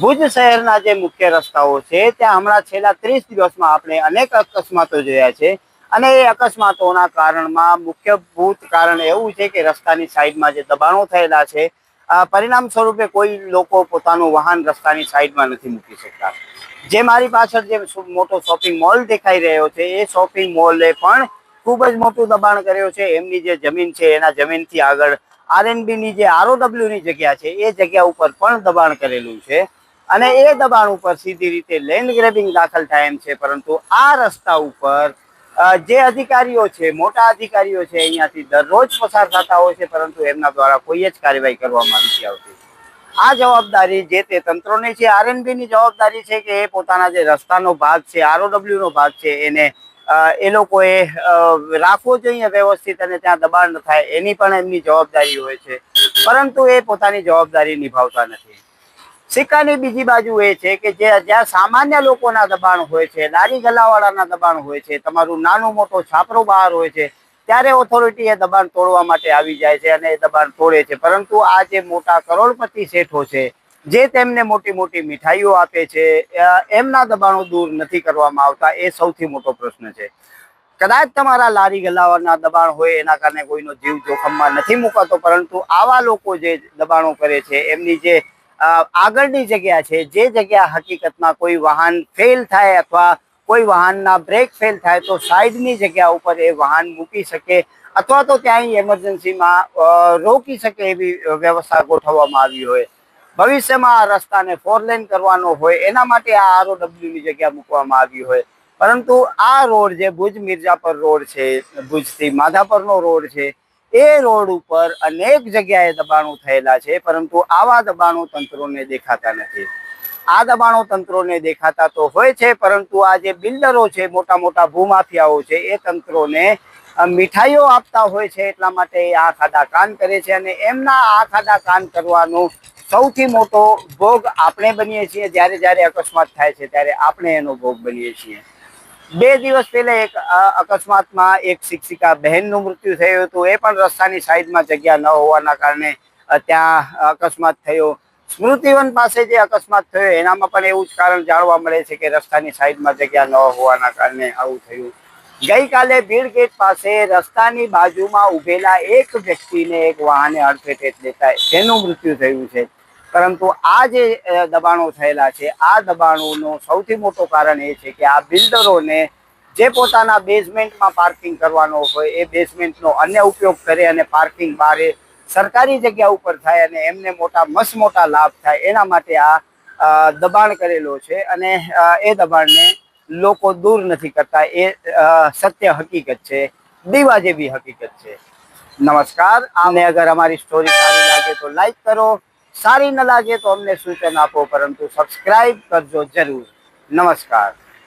ભુજ શહેરના જે મુખ્ય રસ્તાઓ છે, ત્યાં હમણાં છેલ્લા ત્રીસ દિવસમાં આપણે અનેક અકસ્માતો જોયા છે. અને એ અકસ્માતોના કારણમાં મુખ્યભૂત કારણ એવું છે કે રસ્તાની સાઈડમાં જે દબાણો થયેલા છે પરિણામ સ્વરૂપે કોઈ લોકો પોતાનું વાહન રસ્તાની સાઈડમાં નથી મૂકી શકતા. જે મારી પાછળ જે મોટો શોપિંગ મોલ દેખાઈ રહ્યો છે, એ શોપિંગ મોલે પણ ખૂબ જ મોટું દબાણ કર્યું છે. એમની જે જમીન છે, એના જમીનથી આગળ આરએનબીની જે આરઓડબ્લ્યુની જગ્યા છે, એ જગ્યા ઉપર પણ દબાણ કરેલું છે. અને એ દબાણ ઉપર સીધી રીતે લેન્ડ ગ્રેબિંગ દાખલ થાય એમ છે, પરંતુ આ રસ્તા ઉપર જે અધિકારીઓ છે, મોટા અધિકારીઓ છે, અહીંયાથી દરરોજ પસાર થતા હોય છે, પરંતુ એમના દ્વારા કોઈ જ કાર્યવાહી કરવામાં નથી આવતી. આ જવાબદારી જે તે તંત્રોની છે, આરએનબીની જવાબદારી છે કે એ પોતાના જે રસ્તાનો ભાગ છે, આરઓડબ્લ્યુનો ભાગ છે, એને એ લોકોએ રાખવો જોઈએ વ્યવસ્થિત અને ત્યાં દબાણ ન થાય એની પણ એમની જવાબદારી હોય છે, પરંતુ એ પોતાની જવાબદારી નિભાવતા નથી. સિક્કાની બીજી બાજુ એ છે કે જે જ્યાં સામાન્ય લોકોના દબાણ હોય છે લારી ગલાવાળાના દબાણ હોય છે, તમારું નાનું મોટો છાપરો બહાર હોય છે, ત્યારે ઓથોરિટી એ દબાણ તોડવા માટે આવી જાય છે અને એ દબાણ તોડે છે. પરંતુ આ જે મોટા કરોડપતિ શેઠો છે, જે તેમને મોટી મોટી મીઠાઈઓ આપે છે એમના દબાણો દૂર નથી કરવામાં આવતા, એ સૌથી મોટો પ્રશ્ન છે. કદાચ તમારા લારી ગલાવાના દબાણ હોય, એના કારણે કોઈનો જીવ જોખમમાં નથી મુકાતો, પરંતુ આવા લોકો જે દબાણો કરે છે, એમની જે આગળની જગ્યા છે, જે જગ્યા હકીકતમાં કોઈ વાહન ફેલ થાય અથવા કોઈ વાહનના બ્રેક ફેલ થાય તો સાઈડની જગ્યા ઉપર એ વાહન મૂકી શકે અથવા તો ત્યાં એમરજન્સીમાં રોકી શકે એવી વ્યવસ્થા ગોઠવવામાં આવી હોય. ભવિષ્યમાં આ રસ્તાને ફોર લેન કરવાનો હોય, એના માટે આ આરઓડબ્લ્યુ ની જગ્યા મૂકવામાં આવી હોય. પરંતુ આ રોડ જે ભુજ મિર્જાપર રોડ છે, ભુજથી માધાપરનો રોડ છે એ રોડ ઉપર અનેક જગ્યાએ દબાણો થયેલા છે, પરંતુ આવા દબાણો તંત્રોને દેખાતા નથી. આ દબાણો તંત્રોને દેખાતા તો હોય છે, પરંતુ આ જે બિલ્ડરો છે મોટા મોટા ભૂમાફિયાઓ છે, એ તંત્રોને મીઠાઈઓ આપતા હોય છે, એટલા માટે એ આ ખાદા કાન કરે છે અને એમના આ ખાદા કાન કરવાનો સૌથી મોટો ભોગ આપણે બનીએ છીએ જ્યારે જ્યારે અકસ્માત થાય છે, ત્યારે આપણે એનો ભોગ બનીએ છીએ. બે દિવસ પહેલા એક અકસ્માતમાં એક શિક્ષિકા બહેનનું મૃત્યુ થયું હતું. એ પણ રસ્તાની સાઈડમાં જગ્યા ન હોવાના કારણે ત્યાં અકસ્માત થયો. સ્મૃતિવન પાસે જે અકસ્માત થયો, એનામાં પણ એવું જ કારણ જાણવા મળે છે કે રસ્તાની સાઈડમાં જગ્યા ન હોવાના કારણે આવું થયું. ગઈકાલે ભીડ ગેટ પાસે રસ્તાની બાજુમાં ઉભેલા એક વ્યક્તિને એક વાહને અડફેટે લેતા તેનું મૃત્યુ થયું છે. પરંતુ આ જે દબાણો થયેલા છે, આ દબાણોનું સૌથી મોટો કારણ એ છે કે આ બિલ્ડરોને જે પોતાના બેઝમેન્ટમાં પાર્કિંગ કરવાનો હોય, એ બેઝમેન્ટનો અન્ય ઉપયોગ કરે અને પાર્કિંગ બારે સરકારી જગ્યા ઉપર થાય અને એમને મોટા મસ્ત મોટા લાભ થાય, એના માટે આ દબાણ કરેલો છે અને એ દબાણને લોકો દૂર નથી કરતા, એ સત્ય હકીકત છે, દીવા જેવી હકીકત છે. નમસ્કાર, આને અગર અમારી સ્ટોરી સારી લાગે તો લાઈક કરો સારી ન લાગે તો અમને સૂચન આપો પરંતુ સબસ્ક્રાઇબ કરજો જરૂર. નમસ્કાર.